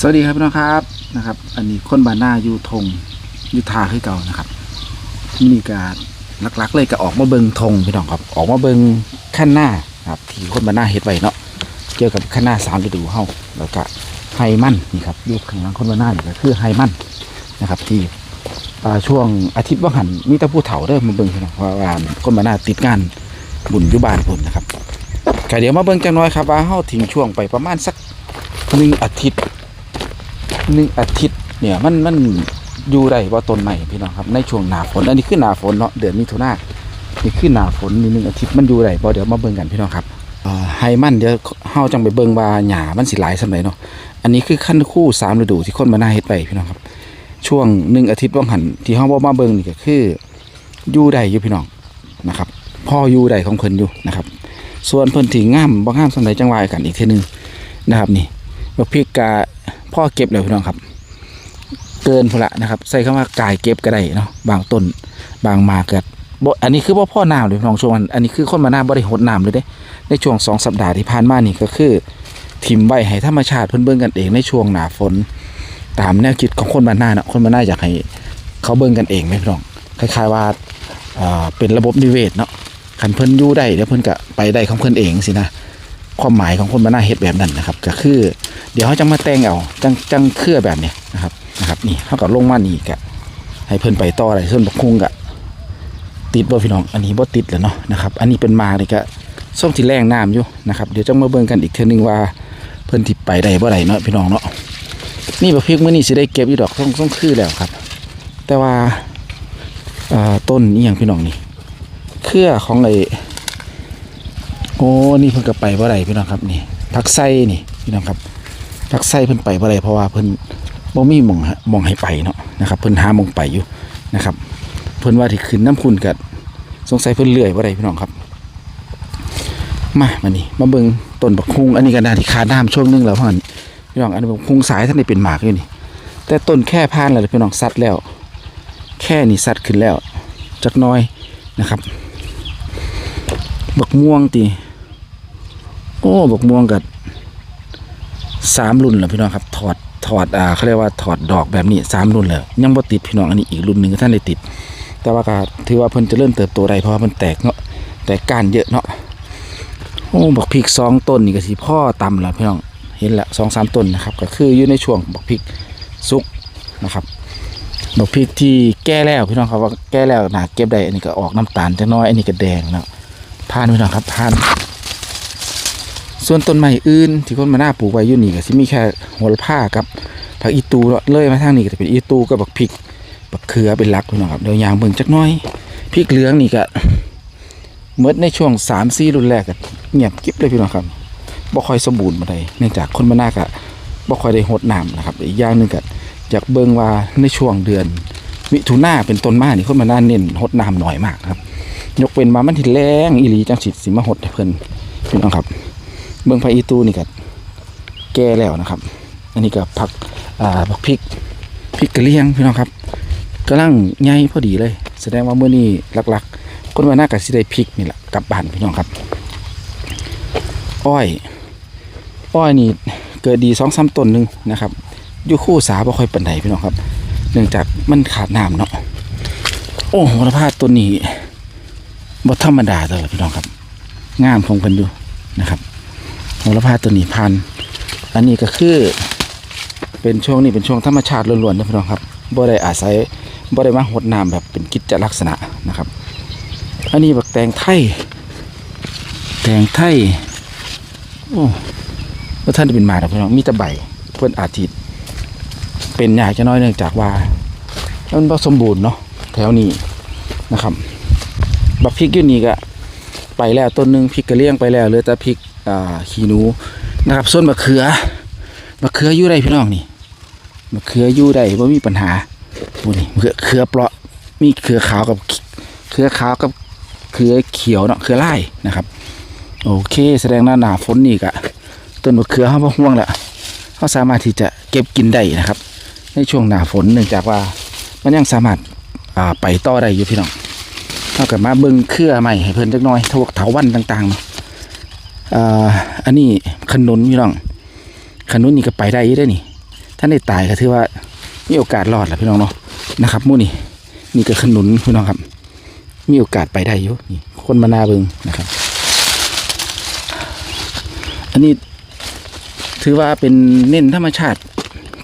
สวัสดีครับพี่น้องครับนะครับ อันนี้คนบานหน้าอยู่ทงยูทาคือเก่านะครับมีการหลักๆเลยก็ออกมาเบิงทงพี่น้องครับ ออกมาเบิงขั้นหน้าครับ ที่คนบานหน้าเฮ็ดไว้เนาะเกี่ยวกับขั้นหน้าสามฤดูเฮาแล้วก็ไฮมันนี่ครับอยูข้างหลังคนบานหน้านี่ก็คือไฮมันนะครับที่ช่วงอาทิตย์ว่างหันมีต่ผู้เฒ่าเด้อมาเบิงพี่น้องเพราะว่าคนบานหน้าติดงานบุญยู่บ้านพุ่นนะครับก็เดี๋ยวมาเบิงจังน้อยครับว่าเฮาทิ้งช่วงไปประมาณสักหนึ่งอาทิตย์ หนึ่งอาทิตย์เนี่ยมันมันอยู่ได้ว่าต้นใหม่พี่น้องครับในช่วงหนาฝนอันนี้คือหนาฝนเนาะเดือนมิถุนานี่คือหนาฝนนี่หนึ่งอาทิตย์มันอยู่ได้บ่เดี๋ยวมาเบิ่งกันพี่น้องครับไฮมันเดี๋ยวเฮาจังไปเบิ่งว่าหญ้ามันสิหลายสำไหนเนาะอันนี้คือขั้นคู่สามฤดูที่คนมาหน้าเฮ็ดไปพี่น้องครับ ช่วงหนึ่งอาทิตย์ว่างหันที่เฮาบ่มาเบิ่งนี่ก็คืออยู่ได้อยู่พี่น้องนะครับพ่ออยู่ได้ของเพิ่นอยู่นะครับ ส่วนเพิ่นที่งามบ่งามสำไหนจังว่ากันอีกทีนึงนะครับนี่บักพริกกา พ่อเก็บเลยพี่น้องครับ เกินพละนะครับ ใส่คำว่ากายเก็บก็ได้เนาะบางต้นบางมาเกิดบ่อันนี้คือว่าพ่อน้ำเลยพี่น้องช่วงนั้นอันนี้คือคนมาหน้าบริหดน้ำเลยเด้ ในช่วงสองสัปดาห์ที่ผ่านมานี่ก็คือทิมไว้ให้ธรรมชาติเพิ่นเบิ่งกันเองในช่วงหนาฝน ตามแนวคิดของคนมาหน้าเนาะคนมาหน้าอยากให้เขาเบิ่งกันเองไหมพี่น้องคล้าย ๆว่าเป็นระบบนิเวศเนาะคันเพิ่นอยู่ได้เดี๋ยวเพิ่นก็ไปได้ของเพิ่นเองสินะ ความหมายของคนมาหน้าเฮ็ดแบบนั้นนะครับ ก็คือ เดี๋ยวเขาจะมาแต่งเอาจังจังเครือแบบเนี้ยนะครับนะครับนี่เขาก็ลงมานี่กะให้เพิ่นไปต่ออะไรส่วนบักคุงกะติดบ่พี่น้องอันนี้บ่ติดแล้วเนาะนะครับ อันนี้เป็นมาเลยกะส้มที่แรงน้ำอยู่นะครับเดี๋ยวจะมาเบิ่งกันอีกเทื่อนึงว่าเพิ่นที่ไปได้บ่ได้เนาะพี่น้องเนาะนี่บักพริกมื้อนี้สิได้เก็บอยู่ดอกต้องต้องคือแล้วครับ แต่ว่าอ่าต้นนี่อย่างพี่น้องนี่เครือของไอ้ โอ้นี่เพิ่นก็ไปบ่ได้พี่น้องครับนี่ผักไส้นี่พี่น้องครับทักไส้เพิ่นไปบ่ได้เพราะว่าเพิ่นบ่มีหม่องฮะหม่องให้ไปเนาะนะครับเพิ่นหาหม่องไปอยู่นะครับ เพิ่นว่าที่ขึ้นน้ำคุณกัสงสัยเพิ่นเลื่อยบ่ได้พี่น้องครับ มามานี่มาเบิ่งต้นบักฮุงอันนี้ก็น่าที่ขาดน้ำช่วงหนึงแล้วพ่อนพี่น้องอันนี้บักฮุงสายท่านได้เป็นหมากอยู่นี่ แต่ต้นแค่พานแล้วพี่น้องสัดแล้ว แค่นี้สัดขึ้นแล้วจักน้อยนะครับบักม่วงตี โอ้บกม่วงกับสามรุ่นแล้วพี่น้องครับ ถอดถอดอ่าเขาเรียกว่าถอดดอกแบบนี้สามรุ่นแล้วยังบ่ติดพี่น้องอันนี้อีกรุ่นหนึ่งท่านได้ติด แต่ว่าก็ถือว่าเพิ่นจะเริ่มเติบโตได้เพราะว่ามันแตกเนาะแตกก้านเยอะเนาะโอ้บักพริกสองต้นนี่ก็สิพ่อตำแล้วพี่น้องเห็นละสองสามต้นนะครับ ก็คืออยู่ในช่วงบักพริกสุกนะครับบักพริกที่แก้แล้วพี่น้องครับว่าแก้แล้วหนาเก็บได้อันนี้ก็ออกน้ำตาลจังน้อยอันนี้ก็แดงแล้วพานพี่น้องครับพาน ส่วนต้นไม้อื่น ที่คนมาหน้าปลูกไว้อยู่นี่ก็สิมีแค่โหระพากับผักอีตูเนาะเลยมาทางนี้ก็จะเป็นอีตูกับบักพริกบักเขือเป็นหลักพี่น้องครับเดี๋ยวยางเบิ่งจักน้อยพริกเหลืองนี่ก็เมื่อในช่วงสามสี่รุ่นแรกก็เงียบกิ๊บเลยพี่น้องครับบ่ค่อยสมบูรณ์มาได้เนื่องจากคนมาหน้าก็บ่ค่อยได้หดน้ำนะครับอีกอย่างหนึ่งก็อยากเบิ่งว่าในช่วงเดือนมิถุนาเป็นต้นมานี่คนมาหน้าเน้นหดน้ำหน่อยมากครับ ยกเป็นมามันที่แรงอีหลีจังสิสิมาหดเพิ่นพี่น้องครับ เบื้องไฟอีตูนี่ก็แก่แล้วนะครับ อันนี้ก็ผักอ่าผักพริกพริกกระเลียงพี่น้องครับกำลังใหญ่พอดีเลย แสดงว่าเมื่อนี้หลักๆคนว่าน่ากับสิได้พริกนี่แหละกลับบ้านพี่น้องครับ อ้อย อ้อยนี่เกิดดีสองสามต้นหนึ่งนะครับอยู่คู่สาบ่ค่อยปันใดพี่น้องครับ เนื่องจากมันขาดน้ำเนาะโอ้โหรพาต้นนี้บ่ธรรมดาเลยพี่น้องครับ งามคงกันอยู่นะครับ โหระพาตัวนี้พัน อันนี้ก็คือ เป็นช่วงนี้เป็นช่วงธรรมชาติล้วนๆนะพี่น้องครับบ่ได้อาศัยบ่ได้มาหดน้ำแบบเป็นกิจลักษณะนะครับ อันนี้บักแตงไทย แตงไทย โอ้ว่าท่านได้เป็นมาดอกพี่น้องมีแต่ใบเพื่อนอาทิตย์เป็นยากจะน้อยเนื่องจากว่ามันบ่สมบูรณ์เนาะแถวนี้นะครับ บักพริกอยู่นี่ก็ไปแล้วต้นหนึ่งพริกกระเลี้ยงไปแล้วเหลือแต่พริก ขี้หนูนะครับส่วนมะเขือมะเขืออยู่ได้พี่น้องนี่มะเขืออยู่ได้ว่ามีปัญหาดูนี่มะเขือเขือเปราะมีเขือขาวกับเขือขาวกับเขือเขียวเนาะเขือไล่นะครับ โอเค แสดงว่าหนาฝนนี่กะต้นมะเขือเขาบ่ห่วงละเขาสามารถที่จะเก็บกินได้นะครับ ในช่วงหนาฝนเนื่องจากว่ามันยังสามารถอ่าไปต่อได้อยู่พี่น้องเท่ากับมาเบิ้งเครือใหม่ให้เพิ่นจักน่อยทวกเถาวันต่างๆเนาะ อ่าอันนี้ขนุนพี่น้องขนุนนี่ก็ไปได้ยู่ได้นี่ท่านได้ตายก็ถือว่ามีโอกาสรอดแหละพี่น้องเนาะนะครับมู่นี่นี่ก็ขนุนพี่น้องครับ มีโอกาสไปได้อยู่นี่คนมานาเบิงนะครับ อันนี้ถือว่าเป็นเน้นธรรมชาติ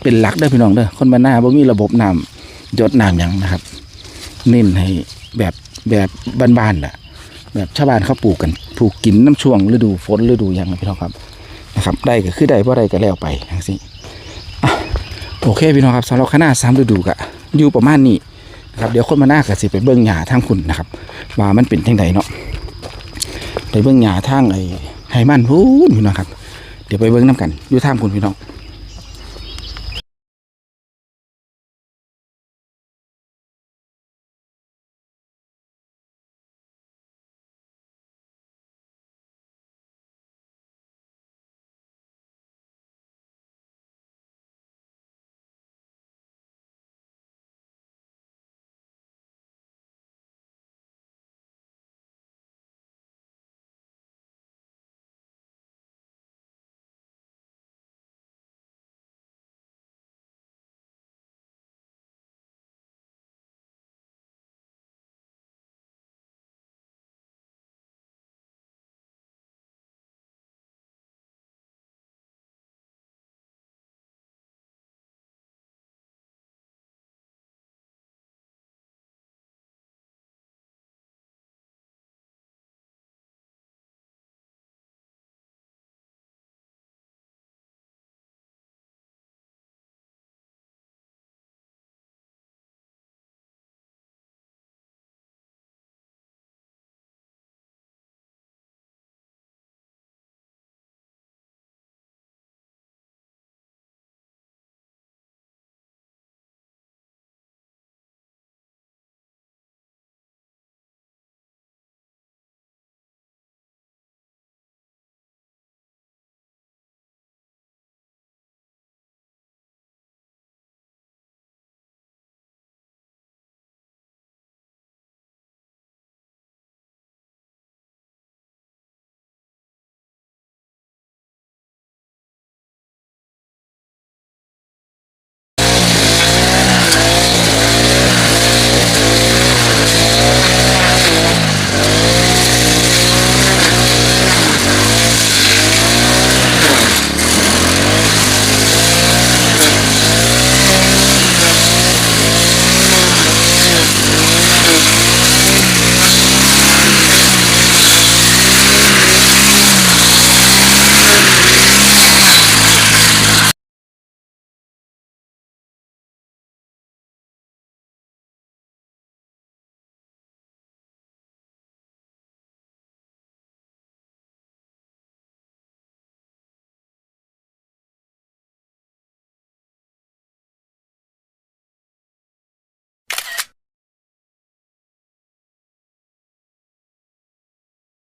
เป็นหลักได้พี่น้องเด้อคนมานาบ่มีระบบน้ำยดน้ำหยังนะครับ เน้นให้แบบแบบบ้านๆแหละแบบชาวบ้านเขาปลูกกัน ปลูกกินน้ำช่วงฤดูฝนฤดูยังนะพี่น้องครับนะครับ ได้ก็คือได้บ่ได้ก็แล้วไปทั้งสิ้นโอเคพี่น้องครับสำหรับคณะสามฤดูกะอยู่ประมาณนี้นะครับเดี๋ยวคนมาหน้ากับสิไปเบื้องหยาทางคุณนะครับว่ามันเป็นจังไดเนาะไปเบื้องหยาทางไอ้ไฮมันพูนพี่น้องครับ เดี๋ยวไปเบื้องน้ำกันอยู่ทางคุณพี่น้อง